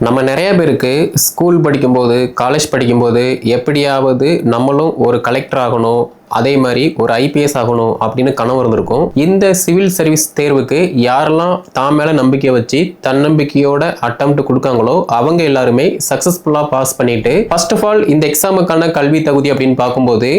நம்ம நிறைய பேருக்கு ஸ்கூல் படிக்கும்போது காலேஜ் படிக்கும்போது எப்படியாவது நம்மளும் ஒரு கலெக்டர் ஆகணும் அதே மாதிரி ஒரு ஐபிஎஸ் ஆகணும் அப்படின்னு கனவு இருந்திருக்கும். இந்த சிவில் சர்வீஸ் தேர்வுக்கு யாரெல்லாம் தான் மேலே நம்பிக்கை வச்சு தன்னம்பிக்கையோட அட்டம் கொடுக்காங்களோ அவங்க எல்லாருமே சக்ஸஸ்ஃபுல்லாக பாஸ் பண்ணிட்டு ஃபர்ஸ்ட் ஆஃப் ஆல் இந்த எக்ஸாமுக்கான கல்வி தகுதி அப்படின்னு பார்க்கும்போது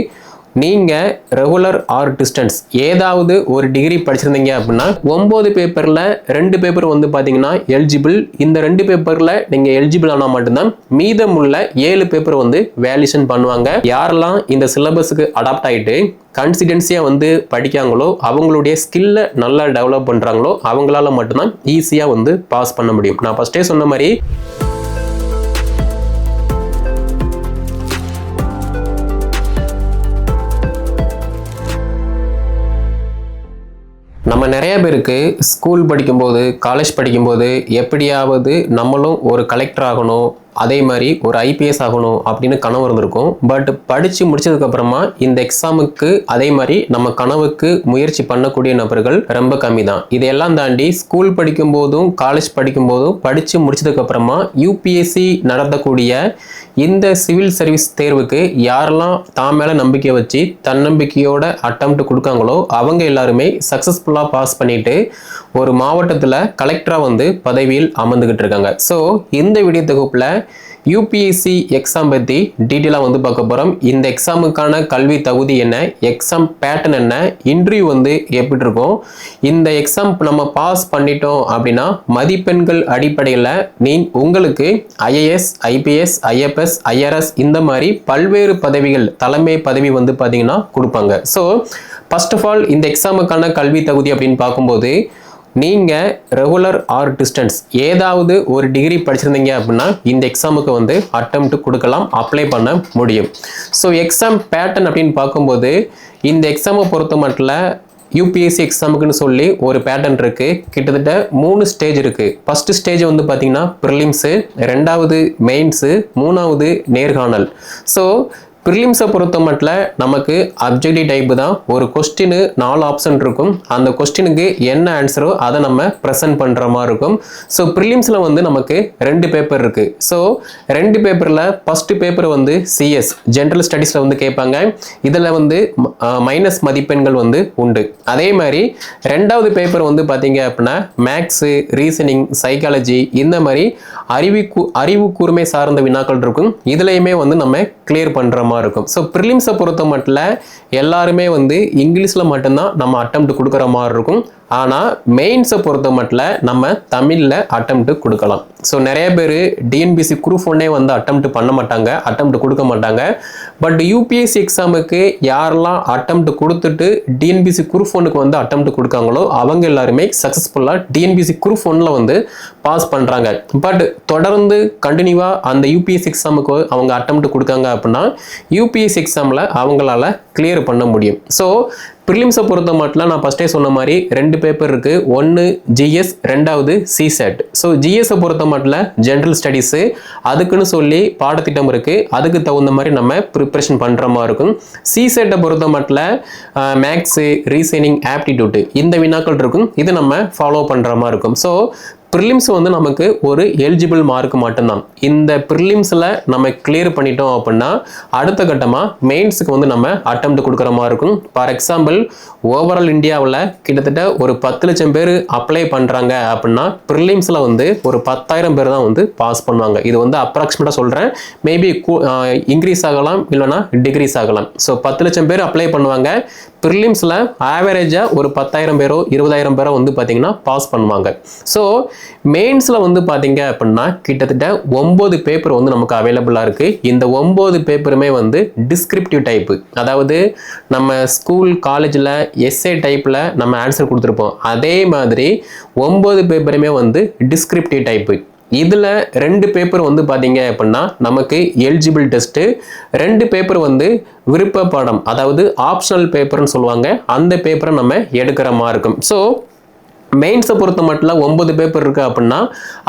நீங்கள் ரெகுலர் ஆர் டிஸ்டன்ஸ் ஏதாவது ஒரு டிகிரி படிச்சிருந்தீங்க அப்படின்னா ஒம்பது பேப்பரில் ரெண்டு பேப்பர் வந்து பார்த்தீங்கன்னா எலிஜிபிள் இந்த ரெண்டு பேப்பரில் நீங்கள் எலிஜிபிள் ஆனால் மட்டும்தான் மீதமுள்ள ஏழு பேப்பர் வந்து வேல்யூஷன் பண்ணுவாங்க. யாரெல்லாம் இந்த சிலபஸுக்கு அடாப்ட் ஆகிட்டு கன்சிடென்சியாக வந்து படிக்காங்களோ அவங்களுடைய ஸ்கில்லை நல்லா டெவலப் பண்ணுறாங்களோ அவங்களால மட்டும்தான் ஈஸியாக வந்து பாஸ் பண்ண முடியும். நான் ஃபஸ்ட்டே சொன்ன மாதிரி நிறைய பேருக்கு ஸ்கூல் படிக்கும்போது காலேஜ் படிக்கும்போது எப்படியாவது நம்மளும் ஒரு கலெக்டர் ஆகணும். அதே மாதிரி ஒரு ஐபிஎஸ் ஆகணும் அப்படின்னு கனவு இருந்திருக்கும். பட் படித்து முடிச்சதுக்கப்புறமா இந்த எக்ஸாமுக்கு அதே மாதிரி நம்ம கனவுக்கு முயற்சி பண்ணக்கூடிய நபர்கள் ரொம்ப கம்மி தான் இதையெல்லாம் தாண்டி ஸ்கூல் படிக்கும்போதும் காலேஜ் படிக்கும்போதும் படித்து முடிச்சதுக்கப்புறமா யூபிஎஸ்சி நடத்தக்கூடிய இந்த சிவில் சர்வீஸ் தேர்வுக்கு யாரெல்லாம் தான் மேலே நம்பிக்கை வச்சு தன்னம்பிக்கையோட அட்டம்ப்ட் கொடுக்காங்களோ அவங்க எல்லாருமே சக்ஸஸ்ஃபுல்லாக பாஸ் பண்ணிட்டு ஒரு மாவட்டத்தில் கலெக்டராக வந்து பதவியில் அமர்ந்துக்கிட்டு இருக்காங்க. ஸோ இந்த வீடியோ தொகுப்பில் யூபிஎஸ்சி எக்ஸாம் பற்றி டீட்டெயிலாக வந்து பார்க்க போகிறோம் இந்த எக்ஸாமுக்கான கல்வி தகுதி என்ன? எக்ஸாம் பேட்டர்ன் என்ன? இன்டர்வியூ வந்து எப்படி இருக்கும்? இந்த எக்ஸாம் நம்ம பாஸ் பண்ணிட்டோம் அப்படின்னா மதிப்பெண்கள் அடிப்படையில் நீ உங்களுக்கு ஐஏஎஸ் ஐபிஎஸ் ஐஎஃப்எஸ் ஐஆர்எஸ் இந்த மாதிரி பல்வேறு பதவிகள் தலைமை பதவி வந்து பார்த்தீங்கன்னா கொடுப்பாங்க. ஸோ ஃபர்ஸ்ட் ஆஃப் ஆல் இந்த எக்ஸாமுக்கான கல்வி தகுதி அப்படின்னு பார்க்கும்போது நீங்கள் ரெகுலர் ஆர் டிஸ்டன்ஸ் ஏதாவது ஒரு டிகிரி படிச்சிருந்தீங்க அப்படின்னா இந்த எக்ஸாமுக்கு வந்து அட்டம்ப்ட் கொடுக்கலாம் அப்ளை பண்ண முடியும். ஸோ எக்ஸாம் பேட்டர்ன் அப்படின்னு பார்க்கும்போது இந்த எக்ஸாமை பொறுத்த மட்டும் யூபிஎஸ்சி எக்ஸாமுக்குன்னு சொல்லி ஒரு பேட்டர்ன் இருக்குது கிட்டத்தட்ட மூணு ஸ்டேஜ் இருக்குது ஃபஸ்ட்டு ஸ்டேஜ் வந்து பார்த்திங்கன்னா ப்ரிலிம்ஸு ரெண்டாவது மெயின்ஸு மூணாவது நேர்காணல். ஸோ ப்ரிலிம்ஸை பொறுத்த மட்டும் நமக்கு அப்ஜெக்டிவ் டைப்பு தான். ஒரு கொஸ்டினு நாலு ஆப்ஷன் இருக்கும். அந்த கொஸ்டினுக்கு என்ன ஆன்சரோ அதை நம்ம ப்ரெசென்ட் பண்ணுற மாதிரி இருக்கும். ஸோ ப்ரிலிம்ஸில் வந்து நமக்கு ரெண்டு பேப்பர் இருக்குது ஸோ ரெண்டு பேப்பரில் ஃபஸ்ட்டு பேப்பர் வந்து சிஎஸ் ஜென்ரல் ஸ்டடீஸில் வந்து கேட்பாங்க. இதில் வந்து மைனஸ் மதிப்பெண்கள் வந்து உண்டு. அதே மாதிரி ரெண்டாவது பேப்பர் வந்து பார்த்தீங்க அப்படின்னா மேக்ஸு ரீசனிங் சைக்காலஜி இந்த மாதிரி அறிவு கூ அறிவு கூர்மை சார்ந்த வினாக்கள் இருக்கும். இதுலையுமே வந்து நம்ம கிளியர் பண்ணுற மாதிரி இருக்கும். ஸோ ப்ரிலிம்ஸை பொறுத்த மட்டும் எல்லாருமே வந்து இங்கிலீஷில் மட்டும்தான் நம்ம அட்டம் கொடுக்குற மாதிரி இருக்கும். ஆனால் மெயின்ஸை பொறுத்த மட்டும் நம்ம தமிழில் அட்டம்ப்ட் கொடுக்கலாம். ஸோ நிறைய பேர் டிஎன்பிசி குரூப் ஒன்னே வந்து அட்டம்ப்ட் பண்ண மாட்டாங்க அட்டம்ப்ட் கொடுக்க மாட்டாங்க. பட் யூபிஎஸ்சி எக்ஸாமுக்கு யாரெல்லாம் அட்டம்ப்ட் கொடுத்துட்டு டிஎன்பிசி குரூப் ஒன்றுக்கு வந்து அட்டம்ப்ட் கொடுக்காங்களோ அவங்க எல்லாருமே சக்ஸஸ்ஃபுல்லாக டிஎன்பிசி குரூப் ஒன்னில் வந்து பாஸ் பண்ணுறாங்க பட் தொடர்ந்து கண்டினியூவாக அந்த யூபிஎஸ்சி எக்ஸாமுக்கு அவங்க அட்டம்ப்ட் கொடுக்காங்க அப்படின்னா யூபிஎஸ்சி எக்ஸாமில் அவங்களால கிளியர் பண்ண முடியும். ஸோ ப்ரிலிம்ஸை பொறுத்த மட்டும் நான் ஃபஸ்ட்டே சொன்ன மாதிரி ரெண்டு பேப்பர் இருக்குது ஒன்று ஜிஎஸ் ரெண்டாவது சிசெட் ஸோ ஜிஎஸை பொறுத்த மட்டும் ஜென்ரல் ஸ்டடீஸு அதுக்குன்னு சொல்லி பாடத்திட்டம் இருக்குது அதுக்கு தகுந்த மாதிரி நம்ம ப்ரிப்ரேஷன் பண்ணுற மாதிரி இருக்கும். சிசெட்டை பொறுத்த மட்டும் மேக்ஸு ரீசனிங் ஆப்டிடியூட்டு இந்த வினாக்கள் இருக்கும். இதை நம்ம ஃபாலோ பண்ணுற மாதிரி இருக்கும். ஸோ ப்ரிலிம்ஸ் வந்து நமக்கு ஒரு எலிஜிபிள் மார்க் மட்டும்தான். இந்த ப்ரிலிம்ஸில் நம்ம கிளியர் பண்ணிட்டோம் அப்படின்னா அடுத்த கட்டமாக மெயின்ஸுக்கு வந்து நம்ம அட்டம் கொடுக்குற மாதிரி இருக்கும். ஃபார் எக்ஸாம்பிள் ஓவரால் இந்தியாவில் கிட்டத்தட்ட ஒரு பத்து லட்சம் பேர் அப்ளை பண்ணுறாங்க அப்படின்னா ப்ரிலிம்ஸில் வந்து ஒரு பத்தாயிரம் பேர் தான் வந்து பாஸ் பண்ணுவாங்க. இது வந்து அப்ராக்சிமேட்டாக சொல்கிறேன் மேபி இன்க்ரீஸ் ஆகலாம் இல்லைனா டிக்ரீஸ் ஆகலாம். ஸோ பத்து லட்சம் பேர் அப்ளை பண்ணுவாங்க. ப்ரிலிம்ஸில் ஆவரேஜாக ஒரு பத்தாயிரம் பேரோ இருபதாயிரம் பேரோ வந்து பார்த்திங்கன்னா பாஸ் பண்ணுவாங்க. ஸோ மெயின்ஸில் வந்து பார்த்திங்க அப்படின்னா கிட்டத்தட்ட ஒம்பது பேப்பர் வந்து நமக்கு அவைலபிளாக இருக்குது இந்த ஒம்பது பேப்பருமே வந்து டிஸ்கிரிப்டிவ் டைப்பு அதாவது நம்ம ஸ்கூல் காலேஜில் எஸ்ஏ டைப்பில் நம்ம ஆன்சர் கொடுத்துருப்போம். அதே மாதிரி ஒம்பது பேப்பருமே வந்து டிஸ்கிரிப்டிவ் டைப்பு இதில் ரெண்டு பேப்பர் வந்து பார்த்தீங்க அப்படின்னா நமக்கு எலிஜிபிள் டெஸ்ட்டு ரெண்டு பேப்பர் வந்து விருப்ப பாடம் அதாவது ஆப்ஷனல் பேப்பர்னு சொல்லுவாங்க அந்த பேப்பரை நம்ம எடுக்கிற மாதிரி இருக்கும் ஸோ மெயின்ஸை பொறுத்த மட்டும் ஒம்பது பேப்பர் இருக்குது அப்படின்னா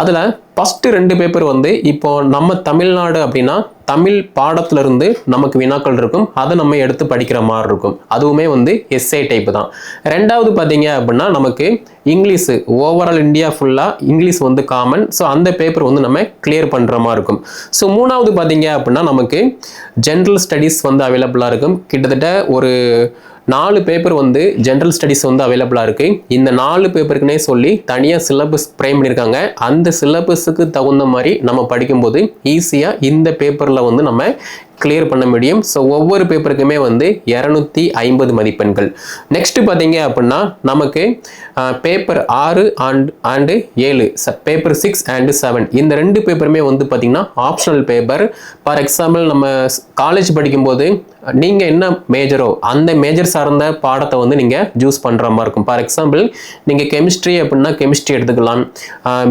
அதில் ஃபஸ்ட்டு ரெண்டு பேப்பர் வந்து இப்போ நம்ம தமிழ்நாடு அப்படின்னா தமிழ் பாடத்திலிருந்து நமக்கு வினாக்கள் இருக்கும். அதை நம்ம எடுத்து படிக்கிற மாதிரி இருக்கும். அதுவுமே வந்து எஸ்ஏ டைப் தான். ரெண்டாவது பார்த்தீங்க அப்படின்னா நமக்கு இங்கிலீஷு ஓவரால் இந்தியா ஃபுல்லாக இங்கிலீஷ் வந்து காமன் ஸோ அந்த பேப்பர் வந்து நம்ம கிளியர் பண்ணுற மாதிரி இருக்கும். ஸோ மூணாவது பார்த்தீங்க அப்படின்னா நமக்கு ஜென்ரல் ஸ்டடீஸ் வந்து அவைலபிளாக இருக்கும். கிட்டத்தட்ட ஒரு நாலு பேப்பர் வந்து ஜென்ரல் ஸ்டடீஸ் வந்து அவைலபிளாக இருக்குது இந்த நாலு பேப்பருக்குனே சொல்லி தனியாக சிலபஸ் ப்ரைம் பண்ணியிருக்காங்க. அந்த சிலபஸுக்கு தகுந்த மாதிரி நம்ம படிக்கும்போது ஈஸியாக இந்த பேப்பரில் வந்து நம்ம கிளியர் பண்ண முடியும். ஸோ ஒவ்வொரு பேப்பருக்குமே வந்து இரநூத்தி ஐம்பது மதிப்பெண்கள். நெக்ஸ்ட் பார்த்தீங்க அப்படின்னா நமக்கு பேப்பர் ஆறு அண்ட் அண்டு ஏழு பேப்பர் சிக்ஸ் அண்டு செவன் இந்த ரெண்டு பேப்பருமே வந்து பார்த்தீங்கன்னா ஆப்ஷனல் பேப்பர் ஃபார் எக்ஸாம்பிள் நம்ம காலேஜ் படிக்கும்போது நீங்கள் என்ன மேஜரோ அந்த மேஜர் சார்ந்த பாடத்தை வந்து நீங்கள் சூஸ் பண்ணுற மாதிரி இருக்கும். ஃபார் எக்ஸாம்பிள் நீங்கள் கெமிஸ்ட்ரி அப்படின்னா கெமிஸ்ட்ரி எடுத்துக்கலாம்.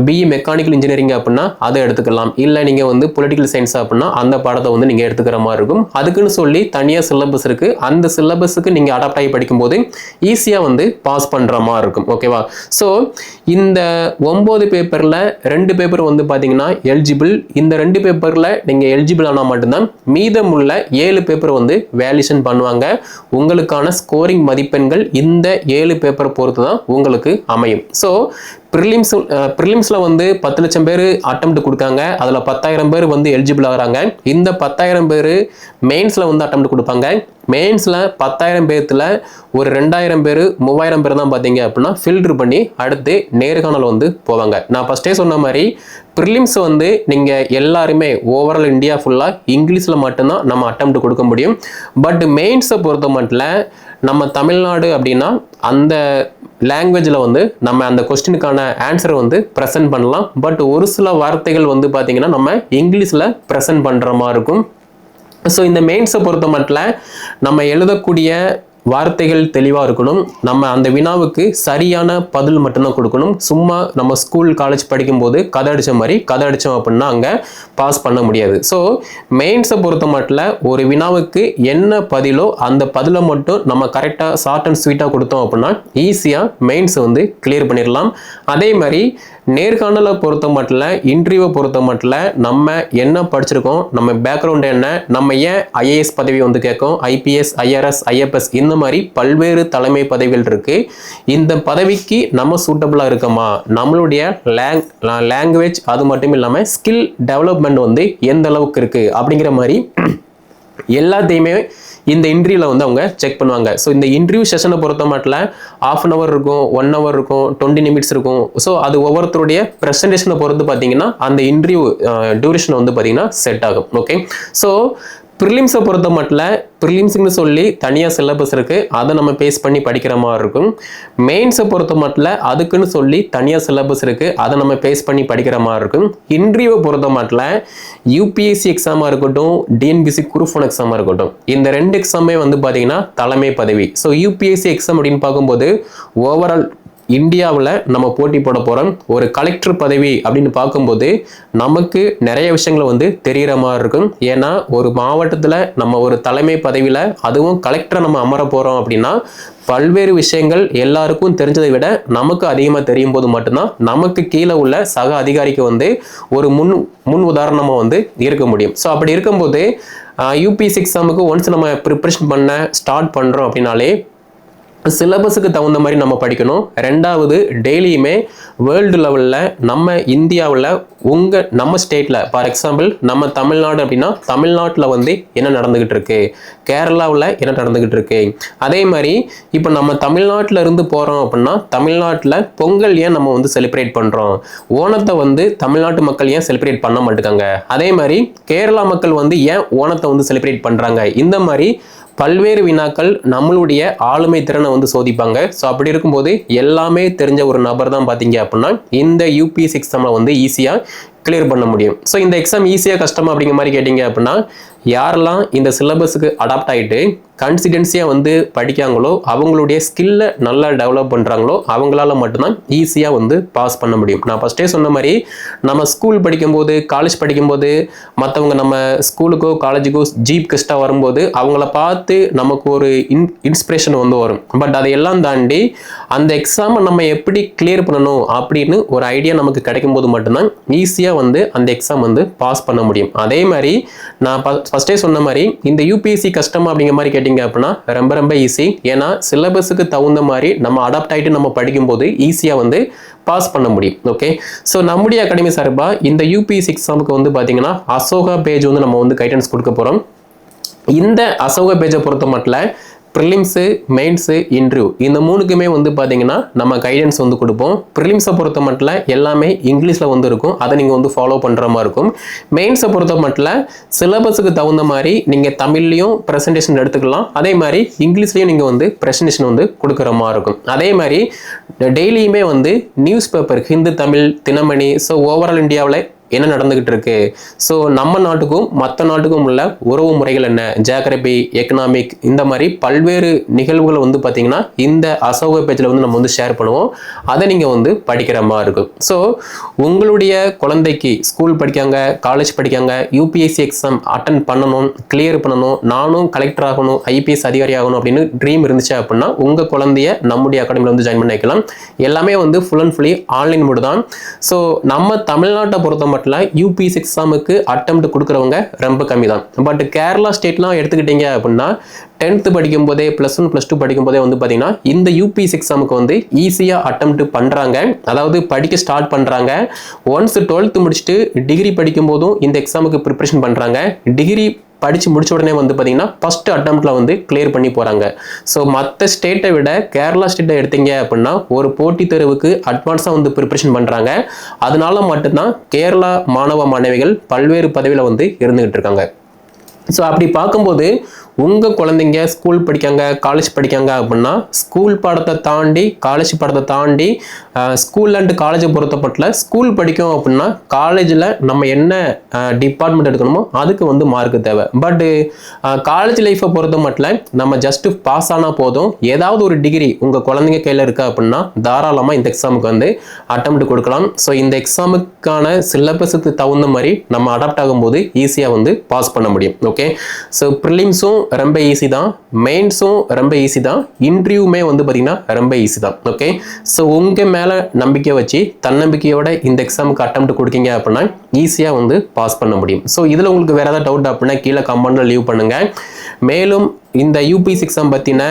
பிஇ மெக்கானிக்கல் இன்ஜினியரிங் அப்படின்னா அதை எடுத்துக்கலாம். இல்லை நீங்கள் வந்து பொலிட்டிக்கல் சயின்ஸ் அப்படின்னா அந்த பாடத்தை வந்து நீங்கள் எடுத்துக்கிற மாதிரி இருக்கும். அதுக்குன்னு சொல்லி தனியாக சிலபஸ் இருக்குது அந்த சிலபஸுக்கு நீங்கள் அடாப்ட் ஆகி படிக்கும்போது ஈஸியாக வந்து பாஸ் பண்ணுற மாதிரி இருக்கும். ஓகேவா ஸோ இந்த ஒம்பது பேப்பரில் ரெண்டு பேப்பர் வந்து பார்த்தீங்கன்னா எலிஜிபிள் இந்த ரெண்டு பேப்பரில் நீங்கள் எலிஜிபிள் ஆனால் மட்டும்தான் மீதம் உள்ள ஏழு பேப்பர் வந்து வேல்யூஷன் பண்ணுவாங்க. உங்களுக்கான ஸ்கோரிங் மதிப்பெண்கள் இந்த ஏழு பேப்பரை பொறுத்து தான் உங்களுக்கு அமையும். ஸோ ப்ரிலிம்ஸ் ப்ரிலிம்ஸில் வந்து பத்து லட்சம் பேர் அட்டம்ப்ட் கொடுக்காங்க. அதில் பத்தாயிரம் பேர் வந்து எலிஜிபிள் ஆகிறாங்க. இந்த பத்தாயிரம் பேர் மெயின்ஸில் வந்து அட்டம்ப்ட் கொடுப்பாங்க. மெயின்ஸில் பத்தாயிரம் பேர்த்தில் ஒரு ரெண்டாயிரம் பேர் மூவாயிரம் பேர் தான் பார்த்தீங்க அப்படின்னா ஃபில்டர் பண்ணி அடுத்து நேர்காணல் வந்து போவாங்க. நான் ஃபஸ்ட்டே சொன்ன மாதிரி ப்ரிலிம்ஸ் வந்து நீங்கள் எல்லாருமே ஓவரால் இந்தியா ஃபுல்லாக இங்கிலீஷில் மட்டும்தான் நம்ம அட்டம் கொடுக்க முடியும். பட் மெயின்ஸை பொறுத்த மட்டும் நம்ம தமிழ்நாடு அப்படின்னா அந்த லாங்குவேஜில் வந்து நம்ம அந்த கொஸ்டினுக்கான ஆன்சரை வந்து ப்ரெசென்ட் பண்ணலாம். பட் ஒரு சில வார்த்தைகள் வந்து பார்த்திங்கன்னா நம்ம இங்கிலீஷில் ப்ரெசென்ட் பண்ணுற மாதிரி இருக்கும். ஸோ இந்த மெயின்ஸை பொறுத்த மட்டும் நம்ம எழுதக்கூடிய வார்த்தைகள் தெளிவாக இருக்கணும். நம்ம அந்த வினாவுக்கு சரியான பதில் மட்டும்தான் கொடுக்கணும். சும்மா நம்ம ஸ்கூல் காலேஜ் படிக்கும்போது கதை அடித்த மாதிரி கதை அடித்தோம் அப்படின்னா அங்கே பாஸ் பண்ண முடியாது. ஸோ மெயின்ஸை பொறுத்த மட்டும் ஒரு வினாவுக்கு என்ன பதிலோ அந்த பதிலை மட்டும் நம்ம கரெக்டாக ஷார்ட் அண்ட் ஸ்வீட்டாக கொடுத்தோம் அப்படின்னா ஈஸியாக மெயின்ஸை வந்து கிளியர் பண்ணிடலாம். அதே மாதிரி நேர்காணலை பொறுத்த மட்டும் இன்டர்வியூவை பொறுத்த மட்டும் நம்ம என்ன படிச்சிருக்கோம் நம்ம பேக்ரவுண்ட் என்ன நம்ம ஏன் ஐஏஎஸ் பதவி வந்து கேட்கும் ஐபிஎஸ் ஐஆர்எஸ் ஐஎஃப்எஸ் இந்த மாதிரி பல்வேறு தலைமை பதவிகள் இருக்கு. இந்த பதவிக்கு நம்ம சூட்டபிளாக இருக்கோமா? நம்மளுடைய லேங் லாங்குவேஜ் அது மட்டும் இல்லாமல் ஸ்கில் டெவலப்மெண்ட் வந்து எந்த அளவுக்கு இருக்கு? அப்படிங்கிற மாதிரி எல்லாத்தையுமே இந்த இன்டர்வியூவில் வந்து அவங்க செக் பண்ணுவாங்க. ஸோ இந்த இன்டர்வியூ செஷனை பொறுத்த மட்டும் ஆஃப் அன் ஹவர் இருக்கும் ஒன் ஹவர் இருக்கும் டுவெண்ட்டி நிமிட்ஸ் இருக்கும். ஸோ அது ஒவ்வொருத்தருடைய ப்ரெசன்டேஷனை பொறுத்து பார்த்தீங்கன்னா அந்த இன்டர்வியூ டியூரேஷன் வந்து பார்த்தீங்கன்னா செட் ஆகும். ஓகே ஸோ ப்ரிலிம்ஸை பொறுத்த மட்டும் ப்ரிலிம்ஸ்னு சொல்லி தனியாக சிலபஸ் இருக்குது அதை நம்ம பேஸ் பண்ணி படிக்கிற மாதிரி இருக்கும். மெயின்ஸை பொறுத்த மட்டும் அதுக்குன்னு சொல்லி தனியாக சிலபஸ் இருக்குது அதை நம்ம பேஸ் பண்ணி படிக்கிற மாதிரி இருக்கும். இன்டர்வியூவை பொறுத்த மட்டும் யூபிஎஸ்சி எக்ஸாமாக இருக்கட்டும் டிஎன்பிசி குரூப் எக்ஸாமாக இருக்கட்டும். இந்த ரெண்டு எக்ஸாமே வந்து பார்த்திங்கன்னா தலைமை பதவி. ஸோ யூபிஎஸ்சி எக்ஸாம் அப்படின்னு பார்க்கும்போது ஓவரால் இந்தியாவில் நம்ம போட்டி போட போகிறோம் ஒரு கலெக்டர் பதவி அப்படின்னு பார்க்கும்போது நமக்கு நிறைய விஷயங்கள் வந்து தெரிகிற மாதிரி இருக்கும். ஏன்னா ஒரு மாவட்டத்தில் நம்ம ஒரு தலைமை பதவியில் அதுவும் கலெக்டரை நம்ம அமர போகிறோம் அப்படின்னா பல்வேறு விஷயங்கள் எல்லாருக்கும் தெரிஞ்சதை விட நமக்கு அதிகமாக தெரியும் போது மட்டும்தான் நமக்கு கீழே உள்ள சக அதிகாரிக்கு வந்து ஒரு முன் முன் உதாரணமாக வந்து இருக்க முடியும். ஸோ அப்படி இருக்கும்போது யூபிஎஸ் எக்ஸாமுக்கு ஒன்ஸ் நம்ம ப்ரிப்ரேஷன் பண்ண ஸ்டார்ட் பண்ணுறோம் அப்படின்னாலே சிலபஸுக்கு தகுந்த மாதிரி நம்ம படிக்கணும். ரெண்டாவது டெய்லியுமே வேர்ல்டு லெவலில் நம்ம இந்தியாவில் உங்கள் நம்ம ஸ்டேட்டில் ஃபார் எக்ஸாம்பிள் நம்ம தமிழ்நாடு அப்படின்னா தமிழ்நாட்டில் வந்து என்ன நடந்துக்கிட்டு இருக்கு? கேரளாவில் என்ன நடந்துக்கிட்டு இருக்கு? அதே மாதிரி இப்போ நம்ம தமிழ்நாட்டில் இருந்து போகிறோம் அப்படின்னா தமிழ்நாட்டில் பொங்கல் ஏன் நம்ம வந்து செலிப்ரேட் பண்ணுறோம் ஓணத்தை வந்து தமிழ்நாட்டு மக்கள் ஏன் செலிப்ரேட் பண்ண மாட்டேங்காங்க அதே மாதிரி கேரளா மக்கள் வந்து ஏன் ஓணத்தை வந்து செலிப்ரேட் பண்ணுறாங்க இந்த மாதிரி பல்வேறு வினாக்கள் நம்மளுடைய ஆளுமை திறனை வந்து சோதிப்பாங்க. ஸோ அப்படி இருக்கும்போது எல்லாமே தெரிஞ்ச ஒரு நபர் தான் பார்த்தீங்க அப்படின்னா இந்த யூபிஎஸ் எக்ஸாமில் வந்து ஈஸியாக கிளியர் பண்ண முடியும். ஸோ இந்த எக்ஸாம் ஈஸியாக கஷ்டமாக அப்படிங்கிற மாதிரி கேட்டிங்க அப்படின்னா யாரெல்லாம் இந்த சிலபஸுக்கு அடாப்ட் ஆகிட்டு கன்சிடென்சியாக வந்து படிக்காங்களோ அவங்களுடைய ஸ்கில்லை நல்லா டெவலப் பண்ணுறாங்களோ அவங்களால மட்டும்தான் ஈஸியாக வந்து பாஸ் பண்ண முடியும். நான் ஃபஸ்ட்டே சொன்ன மாதிரி நம்ம ஸ்கூல் படிக்கும்போது காலேஜ் படிக்கும்போது மற்றவங்க நம்ம ஸ்கூலுக்கோ காலேஜுக்கோ ஜீப் கெஸ்ட்டாக வரும்போது அவங்கள பார்த்து நமக்கு ஒரு இன் இன்ஸ்பிரேஷன் வந்து வரும். பட் அதையெல்லாம் தாண்டி அந்த எக்ஸாமை நம்ம எப்படி கிளியர் பண்ணணும் அப்படின்னு ஒரு ஐடியா நமக்கு கிடைக்கும் போது மட்டும்தான் ஈஸியாக வந்து அந்த எக்ஸாம் வந்து பாஸ் பண்ண முடியும். அதே மாதிரி நான் ஃபஸ்ட்டே சொன்ன மாதிரி இந்த யூபிஎஸ்சி கஷ்டம் அப்படிங்கிற மாதிரி கேட்டிங்க அப்படின்னா ரொம்ப ரொம்ப ஈஸி ஏன்னா சிலபஸுக்கு தகுந்த மாதிரி நம்ம அடாப்ட் ஆகிட்டு நம்ம படிக்கும்போது ஈஸியாக வந்து பாஸ் பண்ண முடியும். ஓகே ஸோ நம்முடைய அகாடமி சார்பாக இந்த யூபிஎஸ்சி எக்ஸாமுக்கு வந்து பார்த்தீங்கன்னா அசோகா பேஜ் வந்து நம்ம வந்து கைடன்ஸ் கொடுக்க போகிறோம் இந்த அசோக பேஜை பொறுத்த மட்டும் ப்ரிலிம்ஸு மெயின்ஸு இன்ட்ரிவ் இந்த மூணுக்குமே வந்து பார்த்தீங்கன்னா நம்ம கைடன்ஸ் வந்து கொடுப்போம். ப்ரிலிம்ஸை பொறுத்த மட்டும் எல்லாமே இங்கிலீஷில் வந்து இருக்கும். அதை நீங்கள் வந்து ஃபாலோ பண்ணுற மாதிரி இருக்கும். மெயின்ஸை பொறுத்த மட்டும் சிலபஸுக்கு தகுந்த மாதிரி நீங்கள் தமிழ்லையும் ப்ரெசன்டேஷன் எடுத்துக்கலாம். அதே மாதிரி இங்கிலீஷ்லையும் நீங்கள் வந்து ப்ரெசன்டேஷன் வந்து கொடுக்குற மாதிரி இருக்கும். அதே மாதிரி டெய்லியுமே வந்து news paper Hindu Tamil Dinamani so overall இந்தியாவில் என்ன நடந்துகிட்டு இருக்கு ஸோ நம்ம நாட்டுக்கும் மற்ற நாட்டுக்கும் உள்ள உறவு முறைகள் என்ன? ஜியாகிரபி எக்கனாமிக் இந்த மாதிரி பல்வேறு நிகழ்வுகளை வந்து பார்த்தீங்கன்னா இந்த அசோக பேஜில் வந்து நம்ம வந்து ஷேர் பண்ணுவோம். அதை நீங்கள் வந்து படிக்கிற மாதிரி இருக்கும். ஸோ உங்களுடைய குழந்தைக்கு ஸ்கூல் படிக்காங்க காலேஜ் படிக்காங்க யூபிஎஸ்சி எக்ஸாம் அட்டன் பண்ணணும் கிளியர் பண்ணணும் நானும் கலெக்டர் ஆகணும் ஐபிஎஸ் அதிகாரி ஆகணும் அப்படின்னு ட்ரீம் இருந்துச்சு அப்படின்னா உங்கள் குழந்தைய நம்முடைய அகாடமியில் வந்து ஜாயின் பண்ணி வைக்கலாம். எல்லாமே வந்து full and fully online mode தான். ஸோ நம்ம தமிழ்நாட்டை பொறுத்த மட்டும் யூபிஎஸ் எக்ஸாமுக்கு அட்டம் கொடுக்குறவங்க ரொம்ப கம்மி தான் பட் கேரளா ஸ்டேட்லாம் எடுத்துக்கிட்டீங்க அப்படின்னா டென்த்து படிக்கும் போதே ப்ளஸ் ஒன் ப்ளஸ் டூ படிக்கும் போதே வந்து பார்த்தீங்கன்னா இந்த யூபிஎஸ் எக்ஸாமுக்கு வந்து ஈஸியாக அட்டம் பண்ணுறாங்க அதாவது படிக்க ஸ்டார்ட் பண்ணுறாங்க ஒன்ஸ் டுவெல்த்து முடிச்சுட்டு டிகிரி படிக்கும் போதும் இந்த எக்ஸாமுக்கு ப்ரிப்ரேஷன் பண்ணுறாங்க டிகிரி படித்து முடிச்ச உடனே வந்து பார்த்தீங்கன்னா ஃபஸ்ட்டு அட்டம்ப்டில் வந்து கிளியர் பண்ணி போகிறாங்க ஸோ மற்ற ஸ்டேட்டை விட கேரளா ஸ்டேட்டை எடுத்தீங்க அப்படின்னா ஒரு போட்டித் தேர்வுக்கு அட்வான்ஸாக வந்து ப்ரிப்ரேஷன் பண்ணுறாங்க அதனால மட்டும்தான் கேரளா மாணவ மாணவிகள் பல்வேறு பதவியில் வந்து இருந்துகிட்டு இருக்காங்க. ஸோ அப்படி பார்க்கும்போது உங்கள் குழந்தைங்க ஸ்கூல் படிக்காங்க காலேஜ் படிக்காங்க அப்படின்னா ஸ்கூல் பாடத்தை தாண்டி காலேஜ் பாடத்தை தாண்டி ஸ்கூல் அண்ட் காலேஜை பொறுத்தப்பட்டில் ஸ்கூல் படிக்கும் அப்படின்னா காலேஜில் நம்ம என்ன டிபார்ட்மெண்ட் எடுக்கணுமோ அதுக்கு வந்து மார்க் தேவை. பட்டு காலேஜ் லைஃப்பை பொறுத்த மட்டும் நம்ம ஜஸ்ட்டு பாஸ் ஆனால் போதும். ஏதாவது ஒரு டிகிரி உங்கள் குழந்தைங்க கையில் இருக்கா அப்படின்னா தாராளமாக இந்த எக்ஸாமுக்கு வந்து அட்டம் கொடுக்கலாம். ஸோ இந்த எக்ஸாமுக்கான சிலபஸுக்கு தகுந்த மாதிரி நம்ம அடாப்ட் ஆகும்போது ஈஸியாக வந்து பாஸ் பண்ண முடியும். ஓகே ஓகே ஸோ ப்ரிலிம்ஸும் ரொம்ப ஈஸி தான். மெயின்ஸும் ரொம்ப ஈஸி தான். இன்டர்வியூமே வந்து பார்த்திங்கன்னா ரொம்ப ஈஸி தான். ஓகே ஸோ உங்கள் மேலே நம்பிக்கை வச்சு தன்னம்பிக்கையோட இந்த எக்ஸாமுக்கு அட்டம் கொடுக்கீங்க அப்படின்னா ஈஸியாக வந்து பாஸ் பண்ண முடியும். ஸோ இதில் உங்களுக்கு வேறு ஏதாவது டவுட் அப்படின்னா கீழே கமெண்ட்டில் லீவ் பண்ணுங்கள் மேலும் இந்த யூபிஎஸ் எக்ஸாம் பற்றின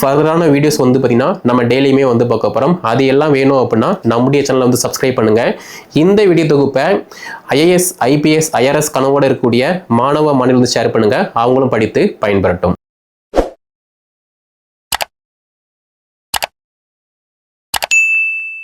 ஃபர்தரான வீடியோஸ் வந்து பார்த்திங்கன்னா நம்ம டெய்லியுமே வந்து பார்க்க போகிறோம் அது எல்லாம் வேணும் அப்படின்னா நம்முடைய சேனலை வந்து சப்ஸ்கிரைப் பண்ணுங்கள் இந்த வீடியோ தொகுப்பை ஐஏஎஸ் ஐபிஎஸ் ஐஆர்எஸ் கனவோடு இருக்கக்கூடிய மாணவ மாநிலம் வந்து ஷேர் பண்ணுங்கள் அவங்களும் படித்து பயன்பெறட்டும்.